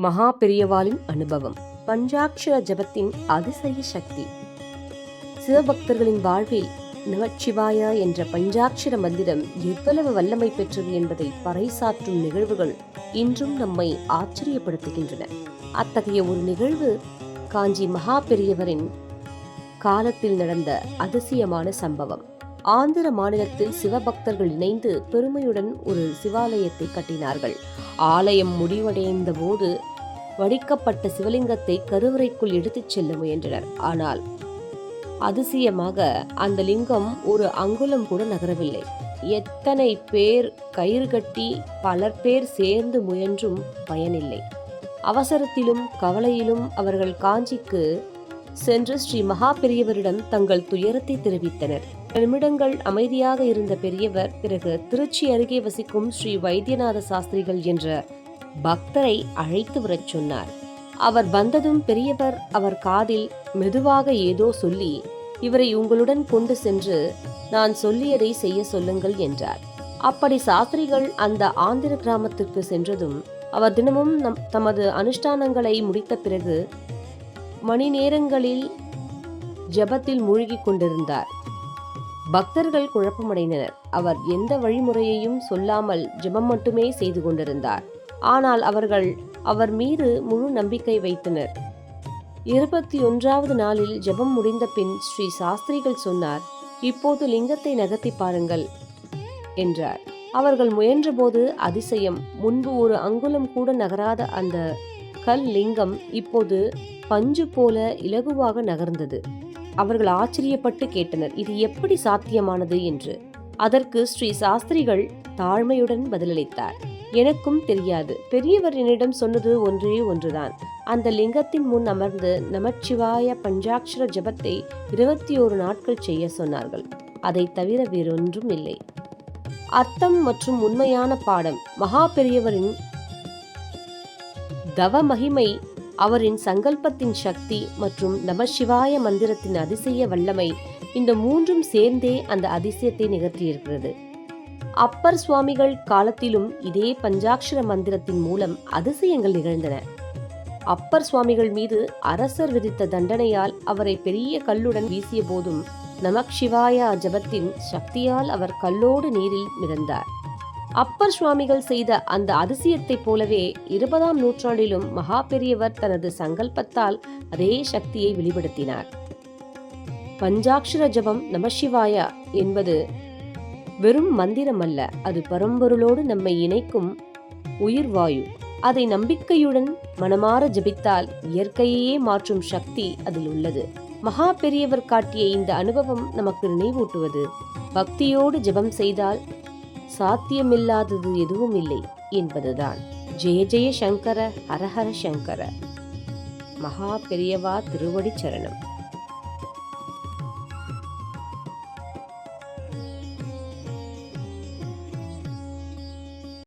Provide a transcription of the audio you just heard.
மகா பெரியவாளின் அனுபவம். பஞ்சாட்சர ஜபத்தின் அதிசய சக்தி. சிவபக்தர்களின் வாழ்வில் நமச்சிவாய என்ற பஞ்சாட்சர மந்திரம் எவ்வளவு வல்லமை பெற்றது என்பதை பறைசாற்றும் நிகழ்வுகள் இன்றும் நம்மை ஆச்சரியப்படுத்துகின்றன. அத்தகைய ஒரு நிகழ்வு காஞ்சி மகா பெரியவரின் காலத்தில் நடந்த அதிசயமான சம்பவம். ஆந்திர மாநிலத்தில் சிவபக்தர்கள் இணைந்து பெருமையுடன் ஒரு சிவாலயத்தை கட்டினார்கள். ஆலயம் முடிவடைந்த போது வடிக்கப்பட்ட சிவலிங்கத்தை கருவறைக்குள் எடுத்துச் செல்ல முயன்றனர். ஆனால் அதிசயமாக அந்த லிங்கம் ஒரு அங்குலம் கூட நகரவில்லை. எத்தனை பேர் கயிறு கட்டி பலர் பேர் சேர்ந்து முயன்றும் பயனில்லை. அவசரத்திலும் கவலையிலும் அவர்கள் காஞ்சிக்கு சென்று ஸ்ரீ மகா பெரியவரிடம் தங்கள் துயரத்தை தெரிவித்தனர். நிமிடங்கள் அமைதியாக இருந்த பெரியவர் பிறகு திருச்சி அருகே வசிக்கும் ஸ்ரீ வைத்தியநாத சாஸ்திரிகள் என்ற பக்தரை அழைத்து வரச் சொன்னார். அவர் வந்ததும் பெரியவர் அவர் காதில் மெதுவாக ஏதோ சொல்லி இவரை உங்களுடன் கொண்டு சென்று நான் சொல்லியதை செய்ய சொல்லுங்கள் என்றார். அப்படி சாஸ்திரிகள் அந்த ஆந்திர கிராமத்திற்கு சென்றதும் அவர் தினமும் நம் தமது அனுஷ்டானங்களை முடித்த பிறகு மணி நேரங்களில் ஜபத்தில் மூழ்கிக் கொண்டிருந்தார். பக்தர்கள் குழப்பமடைந்தனர். அவர் எந்த வழிமுறையையும் சொல்லாமல் ஜெபம் மட்டுமே செய்து கொண்டிருந்தார். ஆனால் அவர்கள் அவர் மீது முழு நம்பிக்கை வைத்தனர். இருபத்தி ஒன்றாவது நாளில் ஜெபம் முடிந்த பின் ஸ்ரீ சாஸ்திரிகள் சொன்னார் இப்போது லிங்கத்தை நகர்த்தி பாருங்கள் என்றார். அவர்கள் முயன்றபோது அதிசயம் முன்பு ஒரு அங்குலம் கூட நகராத அந்த கல் லிங்கம் இப்போது பஞ்சு போல இலகுவாக நகர்ந்தது. அவர்கள் ஆச்சரியப்பட்டு கேட்டனர் இது எப்படி சாத்தியமானது? என்று. அதற்கு ஸ்ரீ சாஸ்திரிகள் தாழ்மையுடன் பதிலளித்தார் எனக்கும் தெரியாது. பெரியவர் என்னிடம் சொன்னது ஒன்றே ஒன்றுதான். அந்த லிங்கத்தின் முன் அமர்ந்து நமச்சிவாய பஞ்சாட்சர ஜபத்தை இருபத்தி ஓரு நாட்கள் செய்ய சொன்னார்கள். அதை தவிர வேறொன்றும் இல்லை. அர்த்தம் மற்றும் உண்மையான பாடம். மகா பெரியவரின் தவ மகிமை அவரின் சங்கல்பத்தின் சக்தி மற்றும் நமசிவாய மந்திரத்தின் அதிசய வல்லமை இந்த மூன்றும் சேர்ந்தே அந்த அதிசயத்தை நிகழ்த்தியிருக்கிறது. அப்பர் சுவாமிகள் காலத்திலும் இதே பஞ்சாட்சர மந்திரத்தின் மூலம் அதிசயங்கள் நிகழ்ந்தன. அப்பர் சுவாமிகள் மீது அரசர் விதித்த தண்டனையால் அவரை பெரிய கல்லுடன் வீசிய போதும் நமக் சிவாய ஜபத்தின் சக்தியால் அவர் கல்லோடு நீரில் மிதந்தார். அப்பர் சுவாமிகள் செய்த அந்த அதிசயத்தைப் போலவே இருபதாம் நூற்றாண்டிலும் மகா பெரியவர் தனது சங்கல்பத்தால் அதே சக்தியை வெளிப்படுத்தினார். பஞ்சாட்சர ஜபம் நமசிவாயா என்பது வெறும் மந்திரம் அல்ல அது பரம்பொருளோடு நம்மை இணைக்கும் உயிர் வாயு. அதை நம்பிக்கையுடன் மனமாற ஜபித்தால் இயற்கையையே மாற்றும் சக்தி அதில் உள்ளது. மகா பெரியவர் காட்டிய இந்த அனுபவம் நமக்கு நினைவூட்டுவது பக்தியோடு ஜெபம் செய்தால் சாத்தியமில்லாதது எதுவும் இல்லை என்பதுதான். ஜெய ஜெய சங்கர ஹரஹர சங்கர. மகா பெரியவா திருவடி சரணம்